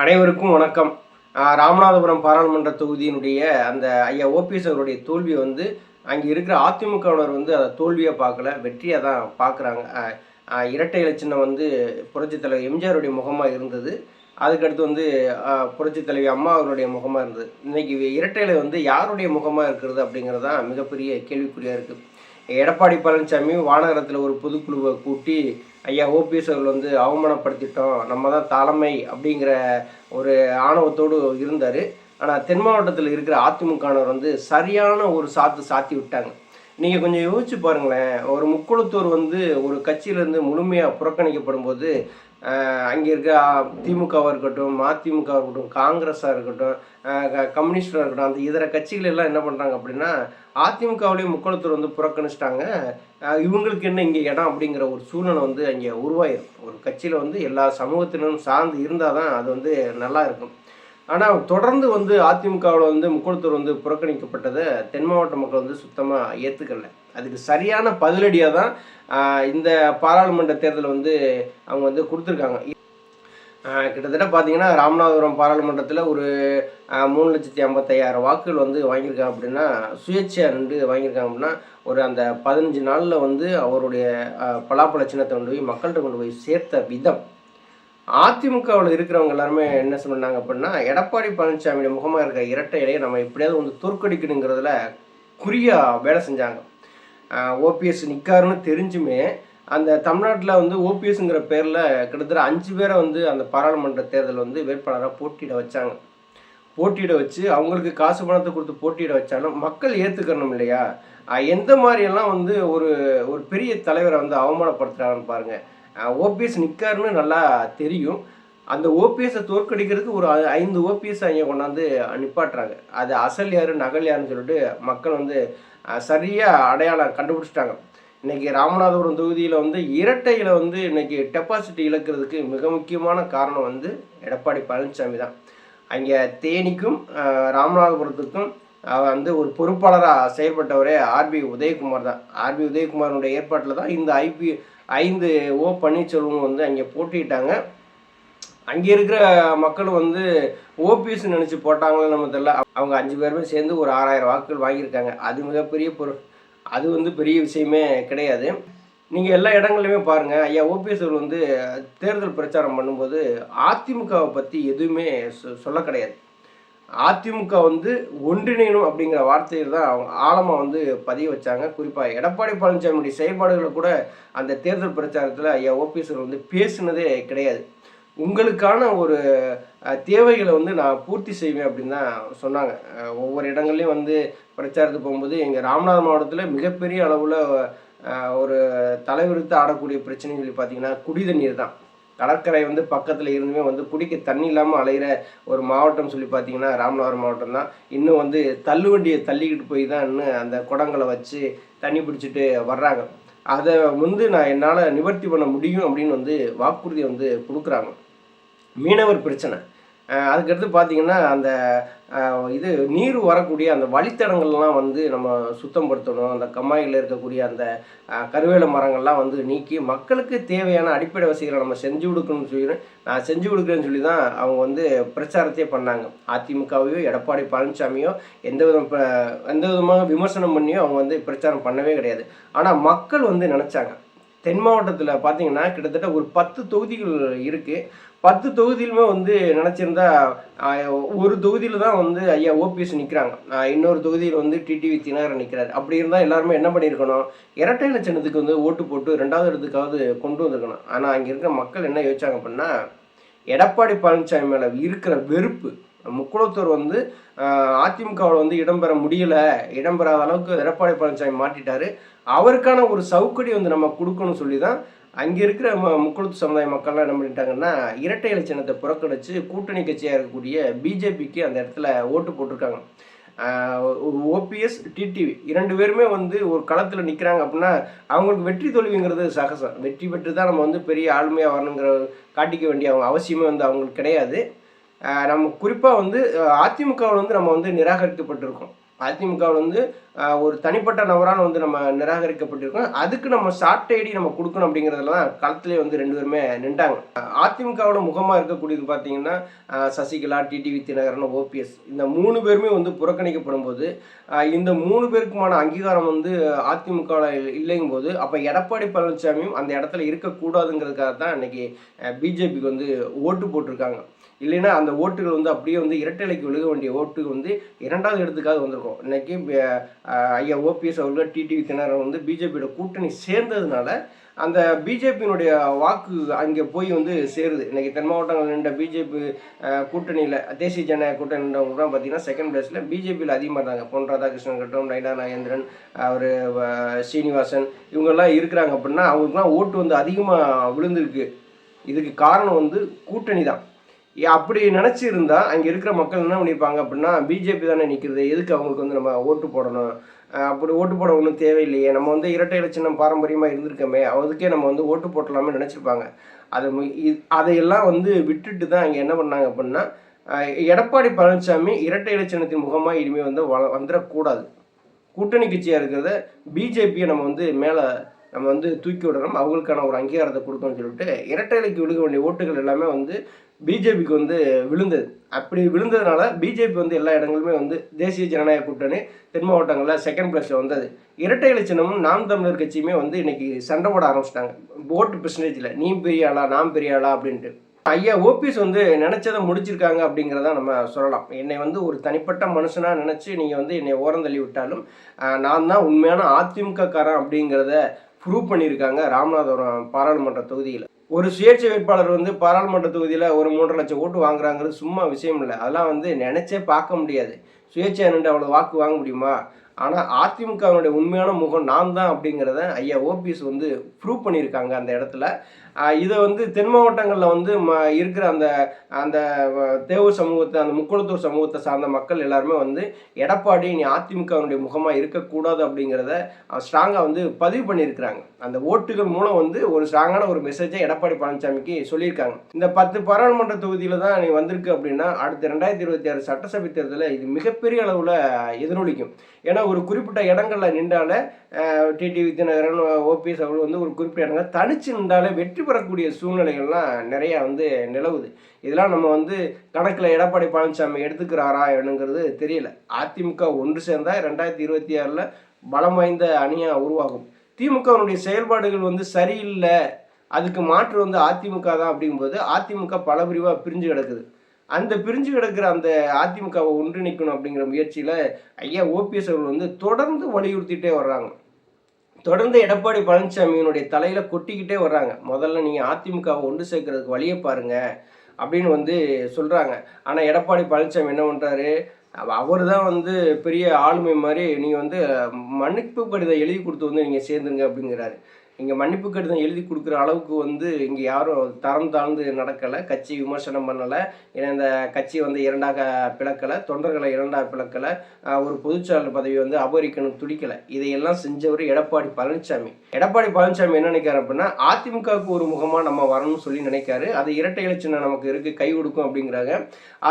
அனைவருக்கும் வணக்கம். ராமநாதபுரம் பாராளுமன்ற தொகுதியினுடைய அந்த ஐயா ஓபிஎஸ் அவருடைய தோல்வியை வந்து அங்கே இருக்கிற அதிமுகவினர் வந்து அதை தோல்வியாக பார்க்கல வெற்றியாக தான் பார்க்குறாங்க. இரட்டை இலை சின்னம் வந்து புரட்சித் தலைவர் எம்ஜிஆருடைய முகமாக இருந்தது. அதுக்கடுத்து வந்து ஆஹ் புரட்சித் தலைவி அம்மா அவருடைய முகமாக இருந்தது. இன்னைக்கு இரட்டையலை வந்து யாருடைய முகமாக இருக்கிறது அப்படிங்கிறது தான் மிகப்பெரிய கேள்விக்குறியாக இருக்குது எடப்பாடி பழனிசாமி வானகரத்தில் ஒரு பொதுக்குழுவை கூட்டி ஐயா ஓபிஎஸ் அவர்கள் வந்து அவமானப்படுத்திட்டோம். நம்ம தான் தலைமை அப்படிங்கிற ஒரு ஆணவத்தோடு இருந்தார். ஆனால் தென் மாவட்டத்தில் இருக்கிற அதிமுகவினர் வந்து சரியான ஒரு சாத்து சாத்தி விட்டாங்க. நீங்கள் கொஞ்சம் யோசிச்சு பாருங்களேன். ஒரு முக்குளத்தூர் வந்து ஒரு கட்சியிலேருந்து முழுமையாக புறக்கணிக்கப்படும் போது அங்கே இருக்க திமுகவாக இருக்கட்டும் மதிமுகவாக இருக்கட்டும் காங்கிரஸாக இருக்கட்டும் கம்யூனிஸ்டாக இருக்கட்டும் அந்த இதர கட்சிகள் எல்லாம் என்ன பண்ணுறாங்க அப்படின்னா அதிமுகவிலேயே முக்கோணத்தூர் வந்து புறக்கணிச்சிட்டாங்க. இவங்களுக்கு என்ன இங்கே இடம் அப்படிங்கிற ஒரு சூழ்நிலை வந்து அங்கே உருவாயிரும். ஒரு கட்சியில் வந்து எல்லா சமூகத்தினரும் சார்ந்து இருந்தால் தான் அது வந்து நல்லா இருக்கும். ஆனால் தொடர்ந்து வந்து அதிமுகவில் வந்து முக்கோணத்தூர் வந்து புறக்கணிக்கப்பட்டதை தென் மாவட்ட மக்கள் வந்து சுத்தமாக ஏற்றுக்கல அதுக்கு சரியான பதிலடியாக தான் இந்த பாராளுமன்ற தேர்தல் வந்து அவங்க வந்து கொடுத்துருக்காங்க. கிட்டத்தட்ட பார்த்தீங்கன்னா ராமநாதபுரம் பாராளுமன்றத்தில் ஒரு மூணு லட்சத்தி ஐம்பத்தையாயிரம் வாக்குகள் வந்து வாங்கியிருக்காங்க அப்படின்னா சுயேட்சையாக நின்று வாங்கியிருக்காங்க அப்படின்னா ஒரு அந்த பதினஞ்சு நாளில் வந்து அவருடைய பலாப்பழ சின்னத்தை கொண்டு போய் மக்கள்கிட்ட கொண்டு போய் சேர்த்த விதம். அதிமுகவில் இருக்கிறவங்க எல்லாருமே என்ன சொன்னாங்க அப்படின்னா எடப்பாடி பழனிசாமியோட முகமாக இருக்கிற இரட்டை இலையை நம்ம எப்படியாவது வந்து தோற்கடிக்கணுங்கிறதுல குறியாக வேலை செஞ்சாங்க. ஓபிஎஸ் நிற்காருன்னு தெரிஞ்சுமே அந்த தமிழ்நாட்டில் வந்து ஓபிஎஸ்ங்கிற பேரில் கிட்டத்தட்ட அஞ்சு பேரை வந்து அந்த பாராளுமன்ற தேர்தல் வந்து வேட்பாளராக போட்டியிட வச்சாங்க. போட்டியிட வச்சு அவங்களுக்கு காசு பணத்தை கொடுத்து போட்டியிட வச்சாலும் மக்கள் ஏற்றுக்கணும் இல்லையா? எந்த மாதிரியெல்லாம் வந்து ஒரு ஒரு பெரிய தலைவரை வந்து அவமானப்படுத்துகிறாங்கன்னு பாருங்கள் ஓபிஎஸ் நிற்காருன்னு நல்லா தெரியும். அந்த ஓபிஎஸை தோற்கடிக்கிறதுக்கு ஒரு ஐந்து ஓபிஎஸ் அங்கே கொண்டாந்து நிப்பாட்டுறாங்க. அது அசல் யார் நகல் யாருன்னு சொல்லிட்டு மக்கள் வந்து சரியாக அடையாளம் கண்டுபிடிச்சிட்டாங்க. இன்னைக்கு ராமநாதபுரம் தொகுதியில் வந்து இரட்டையில் வந்து இன்னைக்கு டெபாசிட் இழக்கிறதுக்கு மிக முக்கியமான காரணம் வந்து எடப்பாடி பழனிசாமி தான். அங்கே தேனிக்கும் ராமநாதபுரத்துக்கும் வந்து ஒரு பொறுப்பாளராக செயல்பட்டவரே ஆர்பி உதயகுமார் தான். ஆர்பி உதயகுமாரனுடைய ஏற்பாட்டில் தான் இந்த ஐபி ஐந்து ஓ பன்னீர்செல்வம் வந்து அங்கே போட்டிட்டாங்க அங்கே இருக்கிற மக்களும் வந்து ஓபிஎஸ் நினச்சி போட்டாங்களே நம்ம தெரியல. அவங்க அஞ்சு பேருமே சேர்ந்து ஒரு ஆறாயிரம் வாக்குகள் வாங்கியிருக்காங்க. அது மிகப்பெரிய பொரு அது வந்து பெரிய விஷயமே கிடையாது. நீங்கள் எல்லா இடங்கள்லையுமே பாருங்கள் ஐயா ஓபிஎஸ் அவர்கள் வந்து தேர்தல் பிரச்சாரம் பண்ணும்போது அதிமுகவை பற்றி எதுவுமே சொ சொல்ல கிடையாது. அதிமுக வந்து ஒன்றிணையணும் அப்படிங்கிற வார்த்தையில் தான் அவங்க ஆழமாக வந்து பதிய வச்சாங்க. குறிப்பாக எடப்பாடி பழனிசாமியுடைய செயல்பாடுகளை கூட அந்த தேர்தல் பிரச்சாரத்தில் ஐயா ஓபிஎஸ் வந்து பேசினதே கிடையாது. உங்களுக்கான ஒரு தேவைகளை வந்து நான் பூர்த்தி செய்வேன் அப்படின்னு தான் சொன்னாங்க. ஒவ்வொரு இடங்கள்லையும் வந்து பிரச்சாரத்துக்கு போகும்போது எங்கள் ராமநாதர் மாவட்டத்தில் மிகப்பெரிய அளவில் ஒரு தலைவிரித்து ஆடக்கூடிய பிரச்சனைன்னு சொல்லி பார்த்தீங்கன்னா குடி தண்ணீர் தான். கடற்கரை வந்து பக்கத்தில் இருந்துமே வந்து குடிக்க தண்ணி இல்லாமல் அலைகிற ஒரு மாவட்டம் சொல்லி பார்த்தீங்கன்னா ராமநாதபுரம் மாவட்டம் தான். இன்னும் வந்து தள்ளுவண்டியை தள்ளிக்கிட்டு போய் தான் இன்னும் அந்த குடங்களை வச்சு தண்ணி பிடிச்சிட்டு வர்றாங்க. அதை வந்து நான் என்னால் நிவர்த்தி பண்ண முடியும் அப்படின்னு வந்து வாக்குறுதியை வந்து கொடுக்குறாங்க. மீனவர் பிரச்சனை. அதுக்கடுத்து பார்த்தீங்கன்னா அந்த இது நீர் வரக்கூடிய அந்த வழித்தடங்கள்லாம் வந்து நம்ம சுத்தம் படுத்தணும் அந்த கம்மாயில் இருக்கக்கூடிய அந்த கருவேல மரங்கள்லாம் வந்து நீக்கி மக்களுக்கு தேவையான அடிப்படை வசதிகளை நம்ம செஞ்சு கொடுக்கணும்னு சொல்லி நான் செஞ்சு கொடுக்குறேன்னு சொல்லி தான் அவங்க வந்து பிரச்சாரத்தையே பண்ணாங்க. அதிமுகவையோ எடப்பாடி பழனிசாமியோ எந்த விதம் எந்த விதமாக விமர்சனம் பண்ணியோ அவங்க வந்து பிரச்சாரம் பண்ணவே கிடையாது. ஆனால் மக்கள் வந்து நினச்சாங்க. தென் மாவட்டத்தில் பார்த்தீங்கன்னா கிட்டத்தட்ட ஒரு பத்து தொகுதிகள் இருக்குது பத்து தொகுதியிலுமே வந்து நினச்சிருந்தா ஒரு தொகுதியில் தான் வந்து ஐயா ஓபிஎஸ் நிற்கிறாங்க இன்னொரு தொகுதியில் வந்து டிடிவி தினகரன் நிற்கிறாரு அப்படி இருந்தால் எல்லாருமே என்ன பண்ணியிருக்கணும்? இரட்டை இலை வந்து ஓட்டு போட்டு ரெண்டாவது இடத்துக்காவது கொண்டு வந்திருக்கணும். ஆனால் அங்கே இருக்கிற மக்கள் என்ன யோசிச்சாங்க அப்படின்னா எடப்பாடி பழனிசாமி மேலே இருக்கிற வெறுப்பு முக்குளத்தூர் வந்து அதிமுகவில் வந்து இடம்பெற முடியல இடம்பெறாத அளவுக்கு எடப்பாடி பழனிசாமி மாட்டிட்டாரு. அவருக்கான ஒரு சவுக்கடி வந்து நம்ம கொடுக்கணும்னு சொல்லி தான் அங்கே இருக்கிற ம முக்குளத்து சமுதாய மக்கள்லாம் என்ன பண்ணிட்டாங்கன்னா இரட்டை இலை சின்னத்தை புறக்கணித்து கூட்டணி கட்சியாக இருக்கக்கூடிய பிஜேபிக்கு அந்த இடத்துல ஓட்டு போட்டிருக்காங்க. ஒரு ஓபிஎஸ் டிடிவி இரண்டு பேருமே வந்து ஒரு களத்தில் நிற்கிறாங்க அப்படின்னா அவங்களுக்கு வெற்றி தோல்விங்கிறது சகசம். வெற்றி பெற்று தான் நம்ம வந்து பெரிய ஆளுமையாக வரணுங்கிற காட்டிக்க வேண்டிய அவங்க அவசியமே வந்து அவங்களுக்கு கிடையாது. நம்ம குறிப்பாக வந்து அதிமுகவில் வந்து நம்ம வந்து நிராகரிக்கப்பட்டிருக்கோம். அதிமுகவில் வந்து ஒரு தனிப்பட்ட நபரால் வந்து நம்ம நிராகரிக்கப்பட்டிருக்கோம். அதுக்கு நம்ம ஷார்ட் ஐடி நம்ம கொடுக்கணும் அப்படிங்கிறதுல தான் களத்திலே வந்து ரெண்டு பேருமே நின்றாங்க அதிமுகவோட முகமாக இருக்கக்கூடியது பார்த்தீங்கன்னா சசிகலா டிடிவி தினகரன் ஓபிஎஸ் இந்த மூணு பேருமே வந்து புறக்கணிக்கப்படும் போது இந்த மூணு பேருக்குமான அங்கீகாரம் வந்து அதிமுகவில் இல்லைங்கும் போது அப்போ எடப்பாடி பழனிசாமியும் அந்த இடத்துல இருக்கக்கூடாதுங்கிறதுக்காக தான் இன்னைக்கு பிஜேபிக்கு வந்து ஓட்டு போட்டிருக்காங்க. இல்லைன்னா அந்த ஓட்டுகள் வந்து அப்படியே வந்து இரட்டைலைக்கு விழுக வேண்டிய ஓட்டு வந்து இரண்டாவது இடத்துக்காக வந்திருக்கும். இன்னைக்கு ஐயா ஓபிஎஸ் அவர்கள் டிடிவி தினகரன் வந்து பிஜேபியோட கூட்டணி சேர்ந்ததுனால அந்த பிஜேபியினுடைய வாக்கு அங்கே போய் வந்து சேருது. இன்னைக்கு தென் மாவட்டங்கள் நின்ற பிஜேபி கூட்டணியில் தேசிய ஜனநாயக கூட்டணி நின்றவங்க பார்த்தீங்கன்னா செகண்ட் பிளேஸில் பிஜேபியில் அதிகமாக இருந்தாங்க பொன் ராதாகிருஷ்ணன் கட்டும் நைனா நாகேந்திரன் அவர் ஸ்ரீனிவாசன் இவங்கெல்லாம் இருக்கிறாங்க அப்படின்னா அவங்களுக்குலாம் ஓட்டு வந்து அதிகமாக விழுந்திருக்கு. இதுக்கு காரணம் வந்து கூட்டணி தான் அப்படி நினச்சிருந்தா அங்கே இருக்கிற மக்கள் என்ன பண்ணியிருப்பாங்க அப்படின்னா பிஜேபி தானே நிற்கிறது எதுக்கு அவங்களுக்கு வந்து நம்ம ஓட்டு போடணும்? அப்படி ஓட்டு போட ஒன்றும் தேவையில்லையே. நம்ம வந்து இரட்டை இலை பாரம்பரியமாக இருந்திருக்கோமே அதுக்கே நம்ம வந்து ஓட்டு போட்டலாமே நினச்சிருப்பாங்க. அது அதையெல்லாம் வந்து விட்டுட்டு தான் அங்கே என்ன பண்ணாங்க அப்படின்னா எடப்பாடி பழனிசாமி இரட்டை இலை முகமாக இனிமேல் வந்து வள வந்துடக்கூடாது கூட்டணி கட்சியாக இருக்கிறத பிஜேபியை நம்ம வந்து மேலே நம்ம வந்து தூக்கி விடணும் அவங்களுக்கான ஒரு அங்கீகாரத்தை கொடுக்கணும்னு சொல்லிட்டு இரட்டை விழுக வேண்டிய ஓட்டுகள் எல்லாமே வந்து பிஜேபிக்கு வந்து விழுந்தது. அப்படி விழுந்ததுனால பிஜேபி வந்து எல்லா இடங்களுமே வந்து தேசிய ஜனநாயக கூட்டணி தென் மாவட்டங்களில் செகண்ட் பிளேஸில் வந்தது. இரட்டை இலை சின்னமும் நாம் தமிழர் கட்சியுமே வந்து இன்னைக்கு சண்டை போட ஆரம்பிச்சிட்டாங்க. ஓட்டு பெர்சன்டேஜில் நீ பெரிய ஆளா நாம் பெரிய ஆளா அப்படின்ட்டு. ஐயா ஓபிஎஸ் வந்து நினைச்சதை முடிச்சிருக்காங்க அப்படிங்கிறத நம்ம சொல்லலாம். என்னை வந்து ஒரு தனிப்பட்ட மனுஷனாக நினச்சி நீங்கள் வந்து என்னை ஓரம் தள்ளி விட்டாலும் நான் தான் உண்மையான அதிமுக காரன் அப்படிங்கிறத ப்ரூவ் பண்ணியிருக்காங்க ராமநாதபுரம் பாராளுமன்ற தொகுதியில். ஒரு சுயேட்சை வேட்பாளர் வந்து பாராளுமன்ற தொகுதியில் ஒரு மூன்றரை லட்சம் ஓட்டு வாங்குறாங்கிறது சும்மா விஷயம் இல்லை. அதெல்லாம் வந்து நினச்சே பார்க்க முடியாது. சுயேட்சை நின்று அவ்வளோ வாக்கு வாங்க முடியுமா? ஆனால் அதிமுகவினுடைய உண்மையான முகம் நான் தான் அப்படிங்கிறத ஐயா ஓபிஎஸ் வந்து ப்ரூவ் பண்ணியிருக்காங்க அந்த இடத்துல. இதை வந்து தென் மாவட்டங்களில் வந்து ம இருக்கிற அந்த அந்த தேவர் சமூகத்தை அந்த முக்குளத்தூர் சமூகத்தை சார்ந்த மக்கள் எல்லாருமே வந்து எடப்பாடி நீ அதிமுகவினுடைய முகமாக இருக்கக்கூடாது அப்படிங்கிறத ஸ்ட்ராங்காக வந்து பதிவு பண்ணியிருக்கிறாங்க. அந்த ஓட்டுகள் மூலம் வந்து ஒரு ஸ்ட்ராங்கான ஒரு மெசேஜை எடப்பாடி பழனிசாமிக்கு சொல்லியிருக்காங்க. இந்த பத்து பாராளுமன்ற தொகுதியில் தான் நீ வந்திருக்கு அப்படின்னா அடுத்த ரெண்டாயிரத்தி இருபத்தி ஆறு சட்டசபை தேர்தலில் இது மிகப்பெரிய அளவில் எதிரொலிக்கும். ஏன்னா ஒரு குறிப்பிட்ட இடங்களில் நின்றால டிடி வித்யநகரன் ஓபிஎஸ் அவர்கள் வந்து ஒரு குறிப்பிட்ட இடங்கள் தனிச்சு நின்றாலே வெற்றி பெறக்கூடிய சூழ்நிலைகள்லாம் நிறையா வந்து நிலவுது. இதெல்லாம் நம்ம வந்து கணக்கில் எடப்பாடி பழனிசாமி எடுத்துக்கிறாரா என்னங்கிறது தெரியல. அதிமுக ஒன்று சேர்ந்தா ரெண்டாயிரத்தி இருபத்தி ஆறில் பலம் வாய்ந்த அணியாக உருவாகும். திமுகவினுடைய செயல்பாடுகள் வந்து சரியில்லை. அதுக்கு மாற்று வந்து அதிமுக தான் அப்படிங்கும்போது அதிமுக பல பிரிவாக பிரிஞ்சு கிடக்குது. அந்த பிரிஞ்சு கிடக்கிற அந்த அதிமுகவை ஒன்றிணைக்கணும் அப்படிங்கிற முயற்சியில் ஐயா ஓபிஎஸ் அவர்கள் வந்து தொடர்ந்து வலியுறுத்திட்டே வர்றாங்க. தொடர்ந்து எடப்பாடி பழனிசாமியினுடைய தலையில கொட்டிக்கிட்டே வர்றாங்க. முதல்ல நீங்கள் அதிமுகவை ஒன்று சேர்க்கறதுக்கு வழியை பாருங்க அப்படின்னு வந்து சொல்கிறாங்க ஆனால் எடப்பாடி பழனிசாமி என்ன பண்ணுறாரு அவர் தான் வந்து பெரிய ஆளுமை மாதிரி நீங்கள் வந்து மன்னிப்பு கடிதம் எழுதி கொடுத்து வந்து நீங்கள் சேர்ந்துருங்க அப்படிங்கிறாரு. இங்கே மன்னிப்பு கடிதம் எழுதி கொடுக்குற அளவுக்கு வந்து இங்கே யாரும் தரம் தாழ்ந்து நடக்கலை. கட்சி விமர்சனம் பண்ணலை. ஏன்னா இந்த கட்சி வந்து இரண்டாக பிளக்கலை. தொண்டர்களை இரண்டாக பிளக்கலை. ஒரு பொதுச்செயலாளர் பதவி வந்து அபகரிக்கணும் துடிக்கலை. இதையெல்லாம் செஞ்சவர் எடப்பாடி பழனிசாமி எடப்பாடி பழனிசாமி என்ன நினைக்காரு அப்படின்னா அதிமுகவுக்கு ஒரு முகமாக நம்ம வரணும்னு சொல்லி நினைக்காரு. அது இரட்டை இலச்சினம் நமக்கு இருக்கு. கை கொடுக்கும் அப்படிங்கிறாங்க.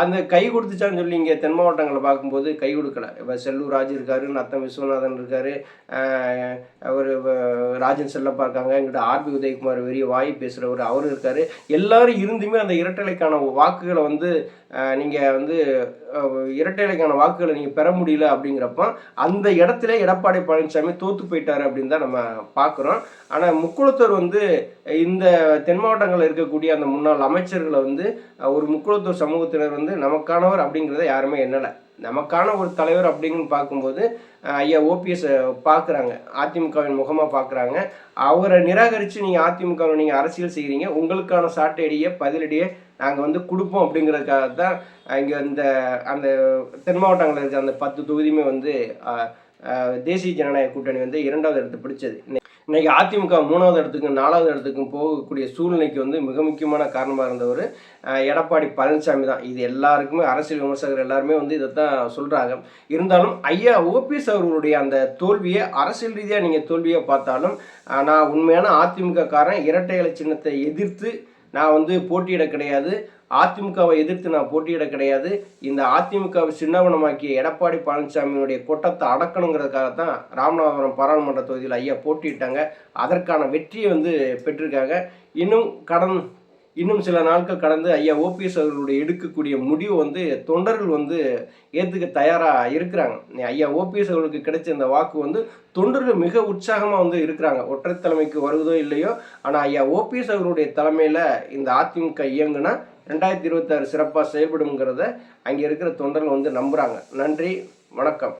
அந்த கை கொடுத்துச்சான்னு சொல்லி இங்கே தென் மாவட்டங்களை பார்க்கும்போது கை கொடுக்கல. இப்போ செல்லூர் ராஜ் இருக்காரு நத்தம் விஸ்வநாதன் இருக்காரு. அவர் ராஜன் செல்ல செல்லப்பா இருக்காங்க எங்கிட்ட ஆர்பி உதயகுமார் பெரிய வாய் பேசுகிறவர் அவரும் இருக்காரு. எல்லாரும் இருந்துமே அந்த இரட்டைலைக்கான வாக்குகளை வந்து நீங்கள் வந்து அஹ், இரட்டைலைக்கான வாக்குகளை நீங்கள் பெற முடியல அப்படிங்கிறப்ப அந்த இடத்துல எடப்பாடி பழனிசாமி தோத்து போயிட்டாரு அப்படின்னு தான் நம்ம பார்க்குறோம். ஆனால் முக்குளத்தூர் வந்து இந்த தென் மாவட்டங்களில் இருக்கக்கூடிய அந்த முன்னாள் அமைச்சர்களை வந்து ஒரு முக்குளத்தூர் சமூகத்தினர் வந்து நமக்கானவர் அப்படிங்கிறத யாருமே என்னலை நமக்கான ஒரு தலைவர் அப்படின்னு பார்க்கும்போது ஐயா ஓபிஎஸ் பார்க்குறாங்க. அதிமுகவின் முகமாக பார்க்குறாங்க. அவரை நிராகரித்து நீங்கள் அதிமுகவை நீங்கள் அரசியல் செய்கிறீங்க உங்களுக்கான சாட்டையடியை பதிலடியை நாங்கள் வந்து கொடுப்போம் அப்படிங்கிறதுக்காக தான் இங்கே இந்த அந்த தென் மாவட்டங்களில் இருக்க அந்த பத்து தொகுதியுமே வந்து தேசிய ஜனநாயக கூட்டணி வந்து இரண்டாவது இடத்து பிடிச்சது. இன்றைக்கி அதிமுக மூணாவது இடத்துக்கும் நாலாவது இடத்துக்கும் போகக்கூடிய சூழ்நிலைக்கு வந்து மிக முக்கியமான காரணமாக இருந்தவர் எடப்பாடி பழனிசாமி தான். இது எல்லாருக்குமே அரசியல் விமர்சகர் எல்லாருமே வந்து இதை தான் சொல்கிறாங்க இருந்தாலும் ஐயா ஓபிஎஸ் அவர்களுடைய அந்த தோல்வியை அரசியல் ரீதியாக நீங்கள் தோல்வியை பார்த்தாலும் நான் உண்மையான அதிமுக காரன் இரட்டை இலை சின்னத்தை எதிர்த்து நான் வந்து போட்டியிட கிடையாது. அதிமுகவை எதிர்த்து நான் போட்டியிட கிடையாது. இந்த அதிமுகவை சின்னவனமாக்கிய எடப்பாடி பழனிசாமியினுடைய கொட்டத்தை அடக்கணுங்கிறதுக்காக தான் ராமநாதபுரம் பாராளுமன்ற தொகுதியில் ஐயா போட்டியிட்டாங்க. அதற்கான வெற்றியை வந்து பெற்றிருக்காங்க. இன்னும் கடன் இன்னும் சில நாட்கள் கடந்து ஐயா ஓபிஎஸ் அவர்களுடைய எடுக்கக்கூடிய முடிவு வந்து தொண்டர்கள் வந்து ஏற்றுக்க தயாராக இருக்கிறாங்க. ஐயா ஓபிஎஸ் அவர்களுக்கு கிடைச்ச இந்த வாக்கு வந்து தொண்டர்கள் மிக உற்சாகமாக வந்து இருக்கிறாங்க. ஒற்றை தலைமைக்கு வருவதோ இல்லையோ ஆனால் ஐயா ஓபிஎஸ் அவர்களுடைய தலைமையில் இந்த அதிமுக இயங்குனா ரெண்டாயிரத்தி இருபத்தாறு சிறப்பாக செயல்படுங்கிறத அங்கே இருக்கிற தொண்டர்கள் வந்து நம்புகிறாங்க நன்றி வணக்கம்.